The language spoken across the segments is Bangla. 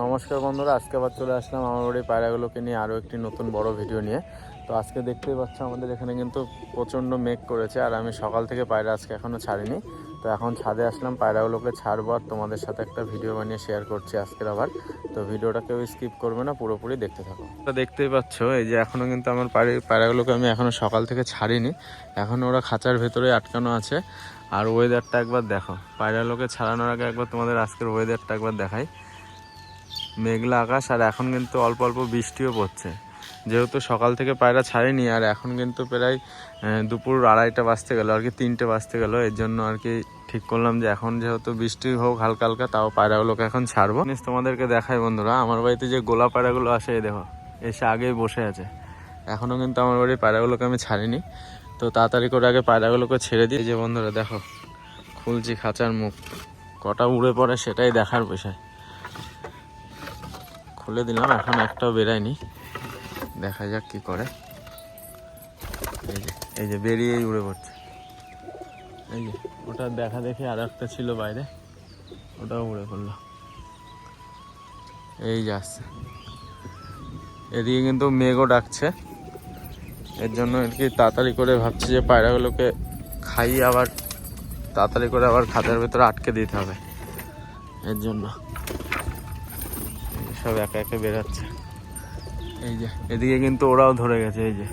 নমস্কার বন্ধুরা, আজকে আবার চলে আসলাম আমার বাড়ির পায়রাগুলোকে নিয়ে আরও একটি নতুন বড় ভিডিও নিয়ে। তো আজকে দেখতেই পাচ্ছ আমাদের এখানে কিন্তু প্রচণ্ড মেঘ করেছে, আর আমি সকাল থেকে পায়রা আজকে এখনও ছাড়িনি। তো এখন ছাদে আসলাম, পায়রাগুলোকে ছাড়বো আর তোমাদের সাথে একটা ভিডিও বানিয়ে শেয়ার করছি আজকের আবার। তো ভিডিওটা কেউ স্কিপ করবে না, পুরোপুরি দেখতে থাকো। তো দেখতেই পাচ্ছ, এই যে এখনও কিন্তু আমার পায়রা, পায়রাগুলোকে আমি এখনও সকাল থেকে ছাড়িনি। এখন ওরা খাঁচার ভেতরে আটকানো আছে। আর ওয়েদারটা একবার দেখো, পায়রাগুলোকে ছাড়ানোর আগে একবার তোমাদের আজকের ওয়েদারটা একবার দেখাই। মেঘলা আকাশ আর এখন কিন্তু অল্প অল্প বৃষ্টিও পড়ছে। যেহেতু সকাল থেকে পায়রা ছাড়েনি, আর এখন কিন্তু প্রায় দুপুর আড়াইটা বাজতে গেলো, আর কি তিনটে বাজতে গেলো। এর জন্য আর কি ঠিক করলাম যে এখন যেহেতু বৃষ্টি হোক হালকা হালকা, তাও পায়রাগুলোকে এখন ছাড়বো। তোমাদেরকে দেখাই বন্ধুরা, আমার বাড়িতে যে গোলা পায়রাগুলো আসে দেখো, এসে আগেই বসে আছে। এখনও কিন্তু আমার বাড়ির পায়রাগুলোকে আমি ছাড়িনি। তো তাড়াতাড়ি করে আগে পায়রাগুলোকে ছেড়ে দিই। যে বন্ধুরা, দেখো, খুলছি খাঁচার মুখ। কটা উড়ে পড়ে সেটাই দেখার বিষয়। খুলে দিলাম, এখন একটাও বেরায়নি। দেখা যাক কি করে। এই যে এই যে বেরিয়েই উড়ে পড়ছে। এই যে, ওটা দেখা দেখে আর একটা ছিল বাইরে, ওটাও উড়ে পড়ল। এই যে আসছে। এদিকে কিন্তু মেঘও ডাকছে। এর জন্য আর কি তাড়াতাড়ি করে ভাবছি যে পায়রাগুলোকে খাইয়ে আবার তাড়াতাড়ি করে আবার খাতার ভেতরে আটকে দিতে হবে। এর জন্য। সব একা একা বেরাচ্ছে এই যে, এদিকে কিন্তু ওরাও ধরে গেছে, এই যে।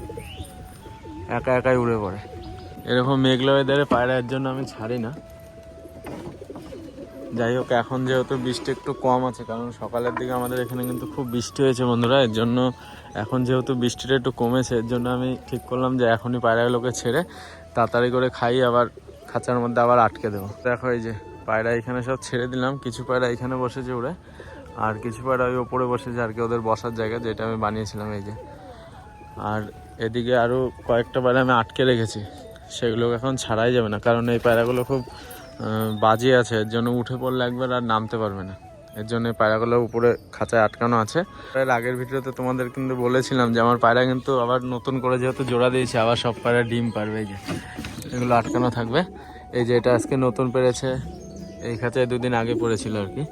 একা একাই উড়ে পড়ে। এরকম মেঘলা ওয়েদারে পায়রার জন্য আমি ছাড়ি না। যাই হোক, এখন যেহেতু বৃষ্টি একটু কম আছে, কারণ সকালের দিকে আমাদের এখানে কিন্তু খুব বৃষ্টি হয়েছে বন্ধুরা, এর জন্য এখন যেহেতু বৃষ্টিটা একটু কমেছে, এর জন্য আমি ঠিক করলাম যে এখনই পায়রাগুলোকে ছেড়ে তাড়াতাড়ি করে খাই, আবার খাঁচার মধ্যে আবার আটকে দেবো। দেখো এই যে, পায়রা এখানে সব ছেড়ে দিলাম, কিছু পায়রা এখানে বসেছে উড়ে। আর কিছু পায়রা ওই ওপরে বসেছে আর কি ওদের বসার জায়গা যেটা আমি বানিয়েছিলাম এই যে। আর এদিকে আরও কয়েকটা পায়রা আমি আটকে রেখেছি, সেগুলো এখন ছাড়াই যাবে না, কারণ এই পায়রাগুলো খুব বাজে আছে, এর জন্য উঠে পড়লে একবার আর নামতে পারবে না। এর জন্য পায়রাগুলো উপরে খাঁচায় আটকানো আছে। এর আগের ভিডিওতে তোমাদের কিন্তু বলেছিলাম যে আমার পায়রা কিন্তু আবার নতুন করে যেহেতু জোড়া দিয়েছে, আবার সব পায়রা ডিম পারবে এই যে। এগুলো আটকানো থাকবে। এই যে এটা আজকে নতুন পেরেছে, এই খাঁচায় দুদিন আগে পড়েছিল আর কি।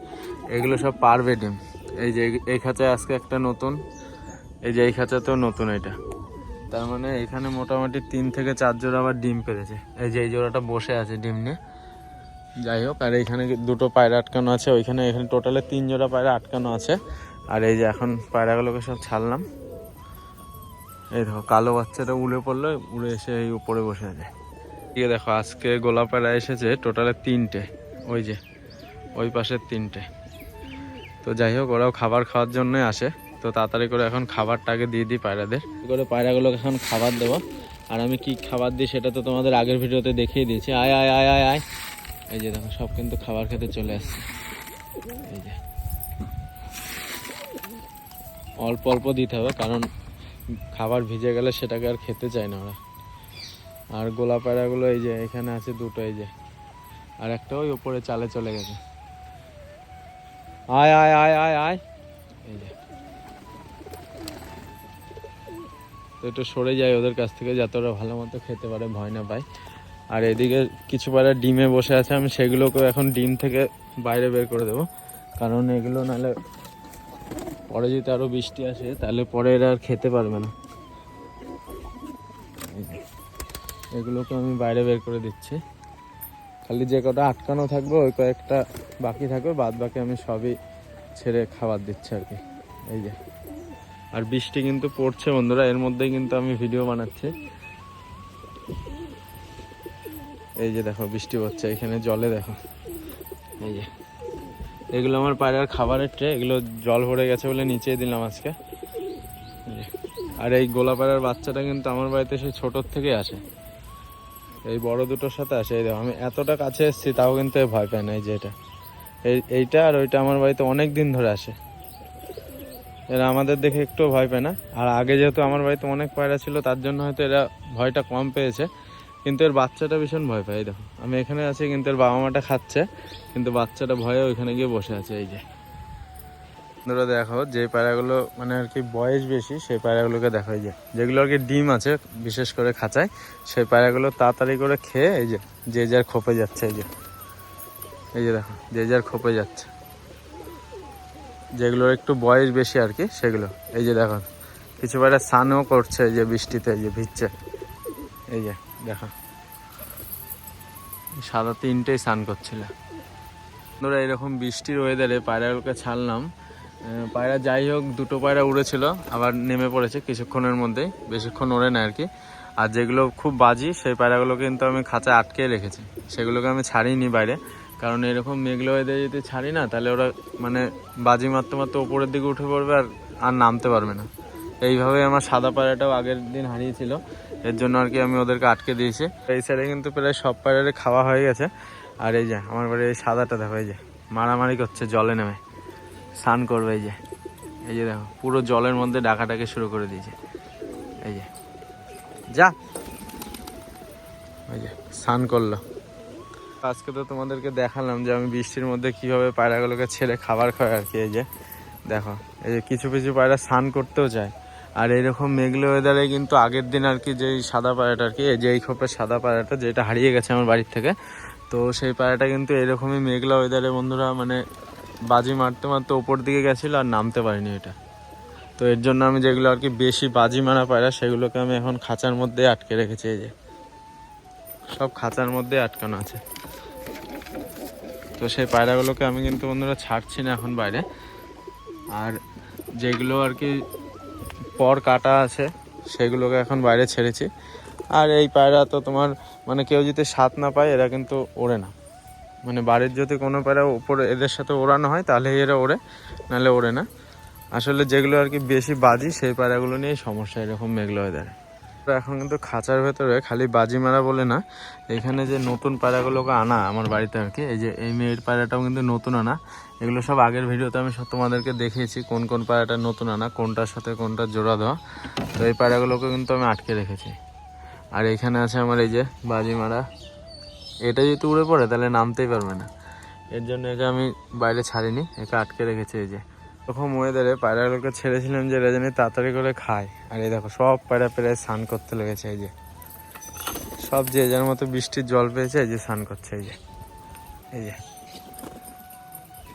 এগুলো সব পারবে ডিম। এই যে এই- খাঁচায় আজকে একটা নতুন, এই যে এই খাঁচাতেও নতুন এটা। তার মানে এখানে মোটামুটি তিন থেকে চার জোড়া আবার ডিম পেরেছে। এই যে এই জোড়াটা বসে আছে ডিম নিয়ে। যাই হোক, আর এইখানে দুটো পায়রা আটকানো আছে। ওইখানে এখানে টোটালে তিন জোড়া পায়রা আটকানো আছে। আর এই যে এখন পায়রাগুলোকে সব ছাড়লাম। এই দেখো, কালো বাচ্চাটা উড়ে পড়ল, উড়ে এসে এই উপরে বসে আছে। ঠিক দেখো, আজকে গোলা পায়রা এসেছে টোটালে তিনটে। ওই যে, ওই পাশের তিনটে। তো যাই হোক, ওরাও খাবার খাওয়ার জন্যই আসে। তো তাড়াতাড়ি করে এখন খাবারটা আগে দিয়ে দিই পায়রাদের। করে পায়রাগুলোকে এখন খাবার দেবো? আর আমি কি খাবার দিই সেটা তো তোমাদের আগের ভিডিওতে দেখিয়ে দিয়েছি। আয় আয় আয় আয় আয়। এই যে দেখো, সব কিন্তু খাবার খেতে চলে আসছে। এই যে। অল্প অল্প দিতে হবে, কারণ খাবার ভিজে গেলে সেটাকে আর খেতে চায় না ওরা। আর গোলা পায়রাগুলো এই যে, এখানে আছে দুটো, এই যে। আর একটা ওই ওপরে চালে চলে গেছে। আয় আয় আয় আয় আয় তো একটু সরে যায় ওদের কাছ থেকে, যাতে ওরা ভালো মতো খেতে পারে, ভয় না পায়। আর এদিকে কিছু পায়রা ডিমে বসে আছে, আমি সেগুলোকেও এখন ডিম থেকে বাইরে বের করে দেবো। কারণ এগুলো নাহলে পরে যদি আরও বৃষ্টি আসে, তাহলে পরে এরা আর খেতে পারবে না। এগুলোকে আমি বাইরে বের করে দিচ্ছি। খালি যে কটা আটকানো থাকবে, ওই কয়েকটা বাকি থাকবে বাদ বাকি আমি সবই ছেড়ে খাবার দিচ্ছি আর কি। এই যে। আর বৃষ্টি কিন্তু পড়ছে বন্ধুরা, এর মধ্যেই কিন্তু আমি ভিডিও বানাচ্ছি। এই যে দেখো, বৃষ্টি পড়ছে, এখানে জলে দেখো। এই যে। এগুলো আমার পায়রার খাবারের ট্রে, এগুলো জল ভরে গেছে বলে নিচেই দিলাম আজকে। আর এই গোলা পায়রার বাচ্চাটা কিন্তু আমার বাড়িতে সেই ছোটোর থেকেই আসে। এই বড় দুটোর সাথে আসে। এই দেখো, আমি এতটা কাছে এসেছি, তাও কিন্তু ভয় পায় না, এই যে এটা। এই, এইটা আর ওইটা আমার বাড়িতে অনেক দিন ধরে আসে। এরা আমাদের দেখে একটু ভয় পায় না। আর আগে যেহেতু আমার বাড়িতে অনেক পায়রা ছিল, তার জন্য হয়তো এরা ভয়টা কম পেয়েছে। কিন্তু এর বাচ্চাটা ভীষণ ভয় পায় দেখো। আমি এখানে আছি, কিন্তু এর বাবা মাটা খাচ্ছে, কিন্তু বাচ্চাটা ভয়ে ওইখানে গিয়ে বসে আছে, এই যে। বন্ধুরা দেখো যে পায়রাগুলো মানে আর কি বয়স বেশি, সেই পায়রাগুলোকে দেখো এই যে। যেগুলো আর কি ডিম আছে, বিশেষ করে খাঁচায়, সেই পায়রাগুলো তাড়াতাড়ি করে খেয়ে এই যে যে যার খোপে যাচ্ছে, এই যে। এই যে দেখো, যে যার খোপে যাচ্ছে। যেগুলোর একটু বয়স বেশি আর কি, সেগুলো। এই যে দেখো, কিছু পায়রা স্নানও করছে এই যে বৃষ্টিতে, এই যে ভিজছে। এই যে, দেখো। সাদা তিনটেই স্নান করছিল। ধরো এরকম বৃষ্টির ওয়েদারে পায়রাগুলোকে ছাড়লাম। পায়রা যাই হোক, দুটো পায়রা উড়েছিল, আবার নেমে পড়েছে কিছুক্ষণের মধ্যেই, বেশিক্ষণ ওড়ে না আর কি। আর যেগুলো খুব বাজি, সেই পায়রাগুলো কিন্তু আমি খাঁচায় আটকে রেখেছি। সেগুলোকে আমি ছাড়িনি বাইরে, কারণ এরকম মেঘলা ওয়েদারে যদি ছাড়ি না, তাহলে ওরা মানে বাজি মারতে মারতে ওপরের দিকে উঠে পড়বে আর আর নামতে পারবে না। এইভাবে আমার সাদা পায়রাটাও আগের দিন হারিয়েছিল, এর জন্য আর কি আমি ওদেরকে আটকে দিয়েছি। এই সাইডে কিন্তু প্রায় সব পায়রারে খাওয়া হয়ে গেছে। আর এই যে, আমার বাড়ি এই সাদাটা দেখো, এই যে, মারামারি করছে, জলে নেমে। স্নান করবে, এই যে। এই যে দেখো, পুরো জলের মধ্যে ডাকাটাকে শুরু করে দিয়েছে। এই যে। যা। ওই যে, স্নান করল। আজকে তো তোমাদেরকে দেখালাম যে আমি বৃষ্টির মধ্যে কীভাবে পায়রাগুলোকে ছেড়ে খাবার খাওয়াই আর কি, এই যে। দেখো, এই যে কিছু কিছু পায়রা স্নান করতেও যায়। আর এইরকম মেঘলা ওয়েদারে কিন্তু আগের দিন আর কি যেই সাদা পায়রাটা আর কি, এই যে এই খোপের সাদা পায়রাটা যেটা হারিয়ে গেছে আমার বাড়ির থেকে, তো সেই পায়রাটা কিন্তু এরকমই মেঘলা ওয়েদারে বন্ধুরা মানে বাজি মারতে মারতে ওপর দিকে গেছিল আর নামতে পারিনি এটা তো এর জন্য আমি যেগুলো আর কি বেশি বাজি মারা পায়রা, সেগুলোকে আমি এখন খাঁচার মধ্যে আটকে রেখেছি এই যে। সব খাঁচার মধ্যে আটকানো আছে। তো সেই পায়রাগুলোকে আমি কিন্তু বন্ধুরা ছাড়ছি না এখন বাইরে। আর যেগুলো আর কি পর কাটা আছে, সেগুলোকে এখন বাইরে ছেড়েছি। আর এই পায়রা তো তোমার মানে কেউ যদি স্বাদ না পায়, এরা কিন্তু ওড়ে না। মানে বাড়ির যদি কোনো পায়রা ওপরে এদের সাথে ওড়ানো হয়, তাহলে এরা ওড়ে, নাহলে ওড়ে না। আসলে যেগুলো আর কি বেশি বাজি, সেই পায়রাগুলো নিয়েই সমস্যা এরকম মেঘলা তো এখন কিন্তু খাঁচার ভেতরে খালি বাজি মারা বলে না, এখানে যে নতুন পায়রাগুলোকে আনা আমার বাড়িতে আর কি, এই যে এই মেয়ের পায়রাটাও কিন্তু নতুন আনা। এগুলো সব আগের ভিডিওতে আমি সব তোমাদেরকে দেখিয়েছি, কোন কোন পায়রাটা নতুন আনা, কোনটার সাথে কোনটা জোড়া দেওয়া। তো এই পায়রাগুলোকে কিন্তু আমি আটকে রেখেছি। আর এখানে আছে আমার এই যে বাজি মারা এটা যদি উড়ে পড়ে, তাহলে নামতেই পারবে না। এর জন্য একে আমি বাইরে ছাড়িনি, একে আটকে রেখেছি এই যে। প্রথম ওয়েদারে পায়রাগুলোকে ছেড়েছিলাম যে এরা জানি তাড়াতাড়ি করে খায়। আর এই দেখো, সব পায়রা প্রায় স্নান করতে লেগেছে এই যে। সব যে যার মতো বৃষ্টির জল পেয়েছে, এই যে স্নান করছে এই যে। এই যে।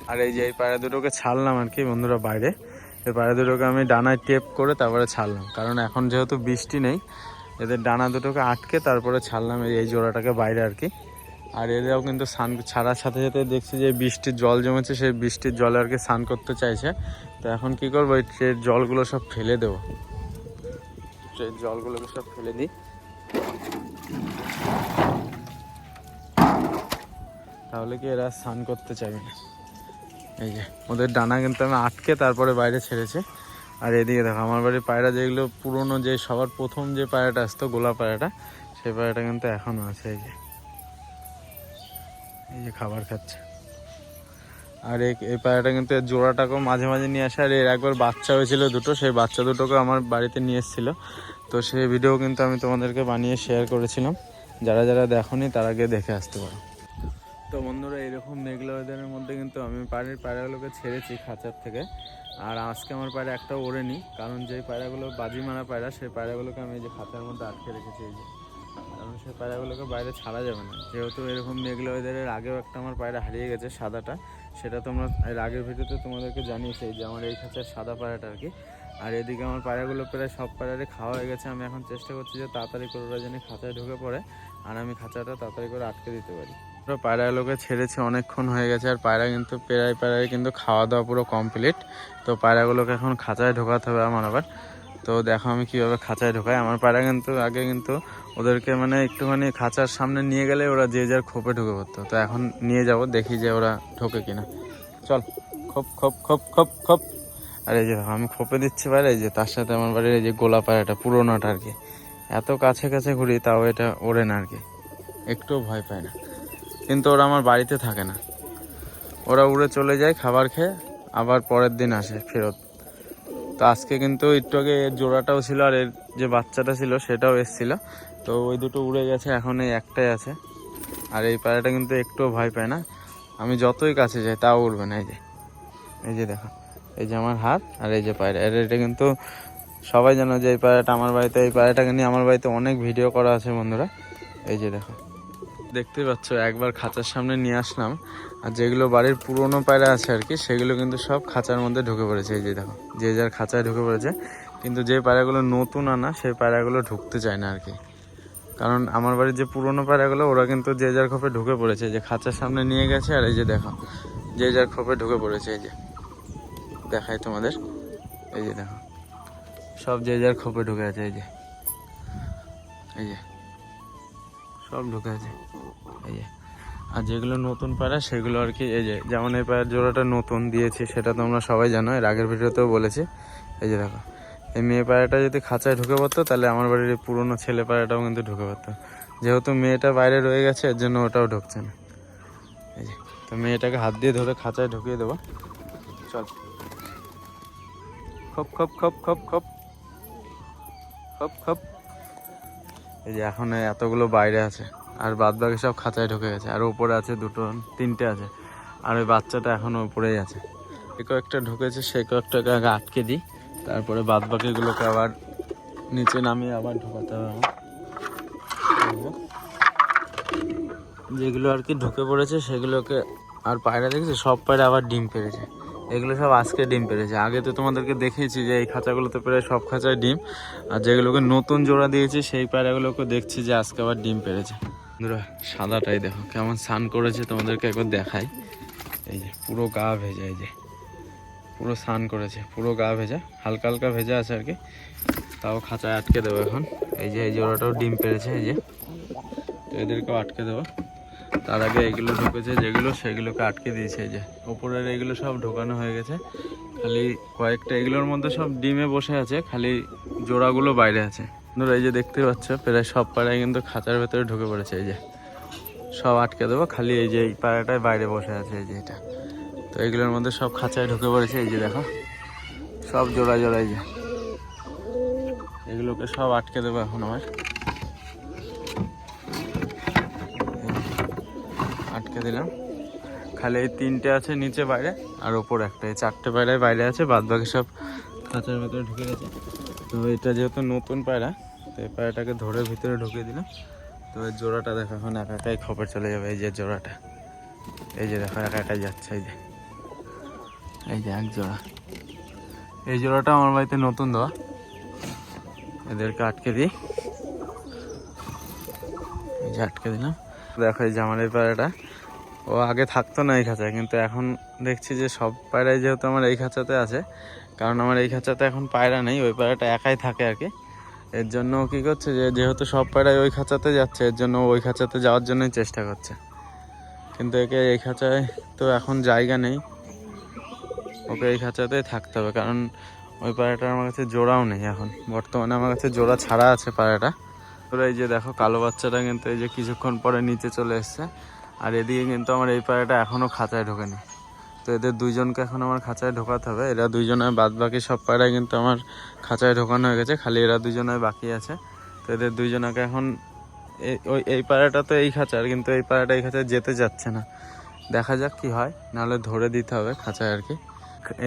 আর এই যে, এই পায়রা দুটোকে ছাড়লাম আর কি, বন্ধুরা বাইরে। এই পায়রা দুটোকে আমি ডানায় টেপ করে তারপরে ছাড়লাম। কারণ এখন যেহেতু বৃষ্টি নেই, এদের ডানা দুটোকে আটকে তারপরে ছাড়লাম এই জোড়াটাকে বাইরে আর কি। আর এরাও কিন্তু স্নান ছাড়ার সাথে সাথে দেখছি যে বৃষ্টির জল জমেছে, সেই বৃষ্টির জলে আর কি স্নান করতে চাইছে। তো এখন কি করব? এই ট্রের জলগুলো সব ফেলে দেবো। ট্রের জলগুলোকে সব ফেলে দিই। তাহলে কি এরা স্নান করতে চাইবে না? এই যে, ওদের ডানা কিন্তু আমি আটকে তারপরে বাইরে ছেড়েছি। আর এদিকে দেখো, আমার বাড়ির পায়রা যেগুলো পুরনো, যে সবার প্রথম যে পায়রাটা আসতো গোলা পায়রাটা, সেই পায়রাটা কিন্তু এখনও আছে, এই যে। যে খাবার খাচ্ছে। আর এই পায়রাটা কিন্তু জোড়াটাকেও মাঝে মাঝে নিয়ে আসে। আর এর একবার বাচ্চা হয়েছিল দুটো, সেই বাচ্চা দুটোকে আমার বাড়িতে নিয়ে এসেছিল। তো সেই ভিডিও কিন্তু আমি তোমাদেরকে বানিয়ে শেয়ার করেছিলাম। যারা যারা দেখোনি, তারা গিয়ে দেখে আসতে পারো। তো বন্ধুরা, এরকম মেঘলা ওয়েদারের মধ্যে কিন্তু আমি পাড়ির পায়রাগুলোকে ছেড়েছি খাঁচার থেকে। আর আজকে আমার পায়রা একটা ওড়েনি, কারণ যেই পায়রাগুলো বাজি মারা পায়রা সেই পায়রাগুলোকে আমি এই যে খাঁচার মধ্যে আটকে রেখেছি এই যে। সেই পায়রাগুলোকে বাইরে ছাড়া যাবে না। যেহেতু এরকম মেঘলা ওয়েদারের আগেও একটা আমার পায়রা হারিয়ে গেছে সাদাটা, সেটা তোমরা এর আগের ভিডিওতে তোমাদেরকে জানিয়েছি যে আমার এই খাঁচার সাদা পায়রাটা আর কি। আর এদিকে আমার পায়রাগুলো প্রায় সব পায়রারে খাওয়া হয়ে গেছে। আমি এখন চেষ্টা করছি যে তাড়াতাড়ি করে ওরা যেন খাঁচায় ঢুকে পড়ে আর আমি খাঁচাটা তাড়াতাড়ি করে আটকে দিতে পারি। পুরো পায়রাগুলোকে ছেড়েছে, অনেকক্ষণ হয়ে গেছে। আর পায়রা কিন্তু প্রায় প্রায় কিন্তু খাওয়া দাওয়া পুরো কমপ্লিট তো পায়রাগুলোকে এখন খাঁচায় ঢোকাতে হবে আমার আবার। তো দেখো আমি কীভাবে খাঁচায় ঢোকাই। আমার পায়রা কিন্তু, আগে কিন্তু ওদেরকে মানে একটুখানি খাঁচার সামনে নিয়ে গেলে ওরা যে যার খোপে ঢুকে পড়তো। তো এখন নিয়ে যাব, দেখি যে ওরা ঢোকে কিনা। চল, খোপ খোপ খোপ খোপ খোপ। আর এই যে আমি খোপে দিচ্ছি পারে এই যে তার সাথে আমার বাড়ির এই যে গোলা পায়রাটা পুরোনোটা আর কি। এত কাছে কাছে ঘুরি, তাও এটা ওড়ে না আর কি। একটুও ভয় পায় না। কিন্তু ওরা আমার বাড়িতে থাকে না। ওরা উড়ে চলে যায় খাবার খেয়ে, আবার পরের দিন আসে ফেরত। তো আজকে কিন্তু একটু আগে এর জোড়াটাও ছিল আর এর যে বাচ্চাটা ছিল সেটাও এসছিল। তো ওই দুটো উড়ে গেছে, এখন এই একটাই আছে। আর এই পায়রাটা কিন্তু একটুও ভয় পায় না। আমি যতই কাছে যাই, তাও উড়বে না, এই যে। এই যে দেখো, এই যে আমার হাত আর এই যে পায়রা। এর এটা কিন্তু সবাই জানো যে এই পায়রাটা আমার বাড়িতে, এই পায়রাটাকে নিয়ে আমার বাড়িতে অনেক ভিডিও করা আছে বন্ধুরা। এই যে দেখো। দেখতেই পাচ্ছ, একবার খাঁচার সামনে নিয়ে আসলাম। আর যেগুলো বাড়ির পুরনো পায়রা আছে আর কি, সেগুলো কিন্তু সব খাঁচার মধ্যে ঢুকে পড়েছে, এই যে দেখো। যে যার খাঁচায় ঢুকে পড়েছে, কিন্তু যে পায়রাগুলো নতুন আনা, সেই পায়রাগুলো ঢুকতে চায় না আর কি। কারণ আমার বাড়ির যে পুরনো পায়রাগুলো, ওরা কিন্তু যে যার খোপে ঢুকে পড়েছে, যে খাঁচার সামনে নিয়ে গেছে, আর এই যে দেখো, যে যার খোপে ঢুকে পড়েছে, এই যে। দেখাই তোমাদের, এই যে দেখো, সব যে যার খোপে ঢুকে আছে, এই যে। এই যে। সব ঢুকে আছে। এই যে। আর যেগুলো নতুন পায়রা সেগুলো আর কি, এই যে, যেমন এই পায়ের জোড়াটা নতুন দিয়েছি, সেটা তোমরা সবাই জানো, এর আগের ভিডিওতেও বলেছি। এই যে দেখো, এই মেয়ে পায়রাটা যদি খাঁচায় ঢুকে পড়তো, তাহলে আমার বাড়ির পুরনো ছেলে পায়রাটাও কিন্তু ঢুকে পড়তো। যেহেতু মেয়েটা বাইরে রয়ে গেছে, এর জন্য ওটাও ঢুকছে না। এই যে, তো মেয়েটাকে হাত দিয়ে ধরে খাঁচায় ঢুকিয়ে দেবো। চল। খপ খপ খপ খপ খপ। খপ খপ। এই যে এখন এতগুলো বাইরে আছে, আর বাদ বাকি সব খাঁচায় ঢুকে গেছে, আর উপরে আছে দুটো, তিনটে আছে, আর ওই বাচ্চাটা এখনও উপরেই আছে। সে কয়েকটা ঢুকেছে সে কয়েকটাকে আগে আটকে দিই, তারপরে বাদ বাকিগুলোকে আবার নিচে নামিয়ে আবার ঢোকাতে হবে যেগুলো আর কি ঢুকে পড়েছে, সেগুলোকে আর পায়রা দেখেছে? সব পায়রা আবার ডিম পেড়েছে। এগুলো সব আজকে ডিম পেরেছে। আগে তো তোমাদেরকে দেখিয়েছি যে এই খাঁচাগুলোতে প্রায় সব খাঁচায় ডিম। আর যেগুলোকে নতুন জোড়া দিয়েছি, সেই পায়রাগুলোকে দেখছি যে আজকে আবার ডিম পেরেছে। বন্ধুরা, সাদাটাই দেখো, কেমন স্নান করেছে তোমাদেরকে একবার দেখাই। এই যে, পুরো গা ভেজা, এই যে। পুরো স্নান করেছে, পুরো গা ভেজা, হালকা হালকা ভেজা আছে আর কি। তাও খাঁচায় আটকে দেবো এখন। এই যে, এই জোড়াটাও ডিম পেরেছে, এই যে। এদেরকেও আটকে দেবো। তার আগে এগুলো ঢুকেছে, যেগুলো সেগুলোকে আটকে দিয়েছে এই যে। ওপরের এগুলো সব ঢোকানো হয়ে গেছে। খালি কয়েকটা, এগুলোর মধ্যে সব ডিমে বসে আছে, খালি জোড়াগুলো বাইরে আছে। ধরো এই যে দেখতে পাচ্ছ, প্রায় সব পাড়ায় কিন্তু খাঁচার ভেতরে ঢুকে পড়েছে এই যে। সব আটকে দেবো, খালি এই যে এই পাড়াটায় বাইরে বসে আছে এই যে এটা। তো এগুলোর মধ্যে সব খাঁচায় ঢুকে পড়েছে, এই যে দেখো। সব জোড়া জোড়া এই যে। এগুলোকে সব আটকে দেবো এখন আমার আটকে দিলাম। খালি এই তিনটে আছে নিচে বাইরে, আর ওপর একটা। এই চারটে পায়রায় বাইরে আছে বাদ বাকি সব খাঁচার ভেতরে ঢুকে গেছে। তো এটা যেহেতু নতুন পায়রা, তো এই পায়রাটাকে ধরে ভিতরে ঢুকিয়ে দিলাম। তো এই জোড়াটা দেখো, এখন একা একাই খবর চলে যাবে এই যে জোড়াটা। এই যে দেখো, একা একাই যাচ্ছে, এই যে। এই যে এক জোড়া। এই জোড়াটা আমার বাড়িতে নতুন দেওয়া। এদেরকে আটকে দিই। এই যে আটকে দিলাম। দেখো এই জামালের পায়রাটা। ও আগে থাকতো না এই খাঁচায়, কিন্তু এখন দেখছি যে সব পায়রাই যেহেতু আমার এই খাঁচাতে আছে, কারণ আমার এই খাঁচাতে এখন পায়রা নেই, ওই পায়রাটা একাই থাকে আর কি। এর জন্য কী করছে যে, যেহেতু সব পায়রাই ওই খাঁচাতে যাচ্ছে, এর জন্য ওই খাঁচাতে যাওয়ার জন্যই চেষ্টা করছে। কিন্তু একে এই খাঁচায় তো এখন জায়গা নেই। ওকে এই খাঁচাতেই থাকতে হবে, কারণ ওই পায়রাটা আমার কাছে জোড়াও নেই এখন। বর্তমানে আমার কাছে জোড়া ছাড়া আছে পায়রাটা। তোরা এই যে দেখো, কালো বাচ্চাটা কিন্তু এই যে কিছুক্ষণ পরে নিচে চলে এসছে। আর এদিকে কিন্তু আমার এই পায়রাটা এখনও খাঁচায় ঢোকেনি। তো এদের দুইজনকে এখন আমার খাঁচায় ঢোকাতে হবে। এরা দুইজনে বাদ বাকি সব পায়রাই কিন্তু আমার খাঁচায় ঢোকানো হয়ে গেছে। খালি এরা দুইজনে বাকি আছে। তো এদের দুইজনকে এখন এই ওই, এই পায়রাটা তো এই খাঁচার কিন্তু এই পায়রাটা এই খাঁচায় যেতে যাচ্ছে না। দেখা যাক কি হয়, নাহলে ধরে দিতে হবে খাঁচায় আর কি।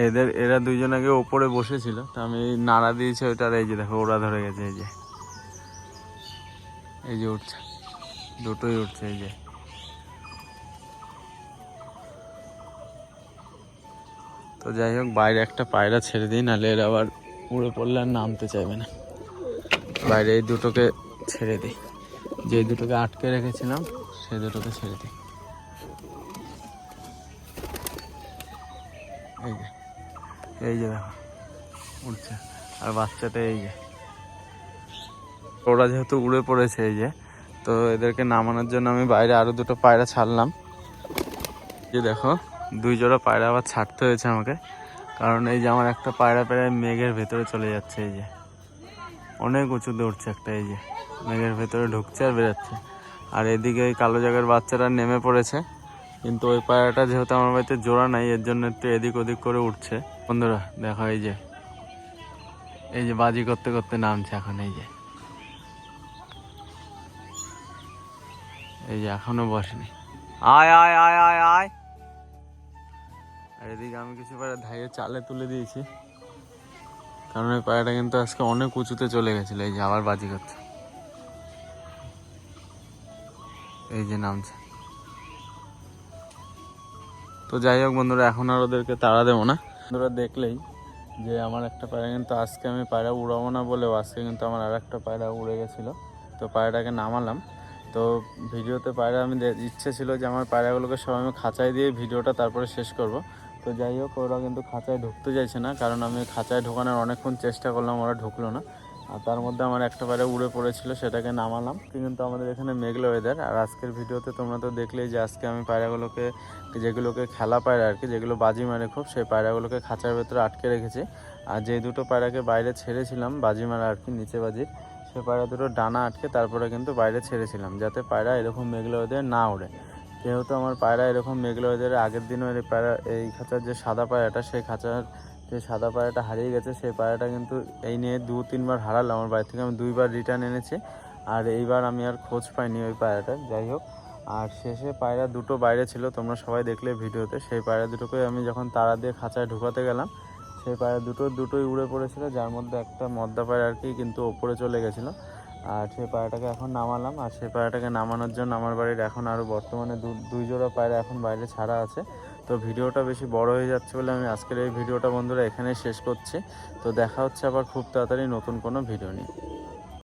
এদের, এরা দুইজন আগে ওপরে বসেছিল। তো আমি নাড়া দিয়েছি ওইটার এই যে দেখো, ওরা ধরে গেছে, এই যে। এই যে উঠছে। দুটোই উঠছে, এই যে। তো যাই হোক, বাইরে একটা পায়রা ছেড়ে দিই, নাহলে এরা আবার উড়ে পড়লে আর নামতে চাইবে না। বাইরে এই দুটোকে ছেড়ে দিই। যে দুটোকে আটকে রেখেছিলাম, সে দুটোকে ছেড়ে দিই। এই যে এই যে দেখো উঠছে আর বাচ্চাটা এই যে, ওরা যেহেতু উড়ে পড়েছে এই যে, তো এদেরকে নামানোর জন্য আমি বাইরে আরও দুটো পায়রা ছাড়লাম। যে দেখো দুই জোড়া পায়রা আবার ছাড়তে হয়েছে আমাকে। কারণ এই যে আমার একটা পায়রা প্রায় মেঘের ভেতরে চলে যাচ্ছে এই যে। অনেক উঁচুতে উঠছে একটা এই যে, মেঘের ভেতরে ঢুকছে আর বেরোচ্ছে। আর এদিকে এই কালো জায়গার বাচ্চারা নেমে পড়েছে। কিন্তু ওই পায়রাটা যেহেতু আমার বাড়িতে জোড়া নাই, এর জন্য একটু এদিক ওদিক করে উঠছে। বন্ধুরা, দেখো এই যে এই যে বাজি করতে করতে নামছে এখন এই যে। এই যে এখনও বসেনি। আয় আয় আয় আয় আয়। আর এদিকে আমি কিছু পায়রা ধাইয়ে চালে তুলে দিয়েছি। কারণ ওই পায়রাটা কিন্তু আজকে অনেক উঁচুতে চলে গেছিল, এই যে আবার বাজি করছে। এই যে নামছে। তো যাই হোক বন্ধুরা, এখন আর ওদেরকে তাড়া দেবো না। বন্ধুরা, দেখলেই যে আমার একটা পায়রা কিন্তু আজকে আমি পায়রা উড়াবো না বলেও আজকে কিন্তু আমার আর একটা পায়রা উড়ে গেছিল। তো পায়রাটাকে নামালাম। তো ভিডিওতে পায়রা আমি ইচ্ছে ছিল যে আমার পায়রাগুলোকে সব আমি খাঁচায় দিয়ে ভিডিওটা তারপরে শেষ করব। তো যাই হোক, ওরা কিন্তু খাঁচায় ঢুকতে চাইছে না, কারণ আমি খাঁচায় ঢোকানোর অনেকক্ষণ চেষ্টা করলাম, ওরা ঢুকলো না। আর তার মধ্যে আমার একটা পায়রা উড়ে পড়েছিল, সেটাকে নামালাম। কিন্তু আমাদের এখানে মেঘলা ওয়েদার আর আজকের ভিডিওতে তোমরা তো দেখলেই যে আজকে আমি পায়রাগুলোকে, যেগুলোকে খেলা পায়রা আর কি, যেগুলো বাজি মারে খুব, সেই পায়রাগুলোকে খাঁচার ভেতরে আটকে রেখেছি। আর যে দুটো পায়রাকে বাইরে ছেড়েছিলাম, বাজি মারা আর কি, নিচে বাজির সে পায়রা দুটো ডানা আটকে তারপরে কিন্তু বাইরে ছেড়েছিলাম, যাতে পায়রা এরকম মেঘলা ওয়েদারে না ওড়ে। যেহেতু আমার পায়রা এরকম মেঘলা ওয়েদারে আগের দিনও এই পায়রা, এই খাঁচার যে সাদা পায়রাটা, সেই খাঁচার যে সাদা পায়রাটা হারিয়ে গেছে, সেই পায়রাটা কিন্তু এই নিয়ে দু, তিনবার হারালাম। আমার বাড়ি থেকে আমি দুইবার রিটার্ন এনেছি আর এইবার আমি আর খোঁজ পাইনি ওই পায়রাটা। যাই হোক, আর শেষে পায়রা দুটো বাইরে ছিল, তোমরা সবাই দেখলে ভিডিওতে। সেই পায়রা দুটোকে আমি যখন তারা দিয়ে খাঁচায় ঢুকাতে গেলাম, সেই পায়রা দুটো দুটোই উড়ে পড়েছিল, যার মধ্যে একটা মদ্দা পায়রা আর কি কিন্তু ওপরে চলে গেছিল। আর সেই পায়রাটাকে এখন নামালাম। আর সেই পায়রাটাকে নামানোর জন্য আমার বাড়ির এখন আরও বর্তমানে দুই জোড়া পায়রা এখন বাইরে ছাড়া আছে। তো ভিডিওটা বেশি বড় হয়ে যাচ্ছে বলে আমি আজকের এই ভিডিওটা বন্ধুরা এখানেই শেষ করছি। তো দেখা হচ্ছে আবার খুব তাড়াতাড়ি নতুন কোনো ভিডিও নিয়ে।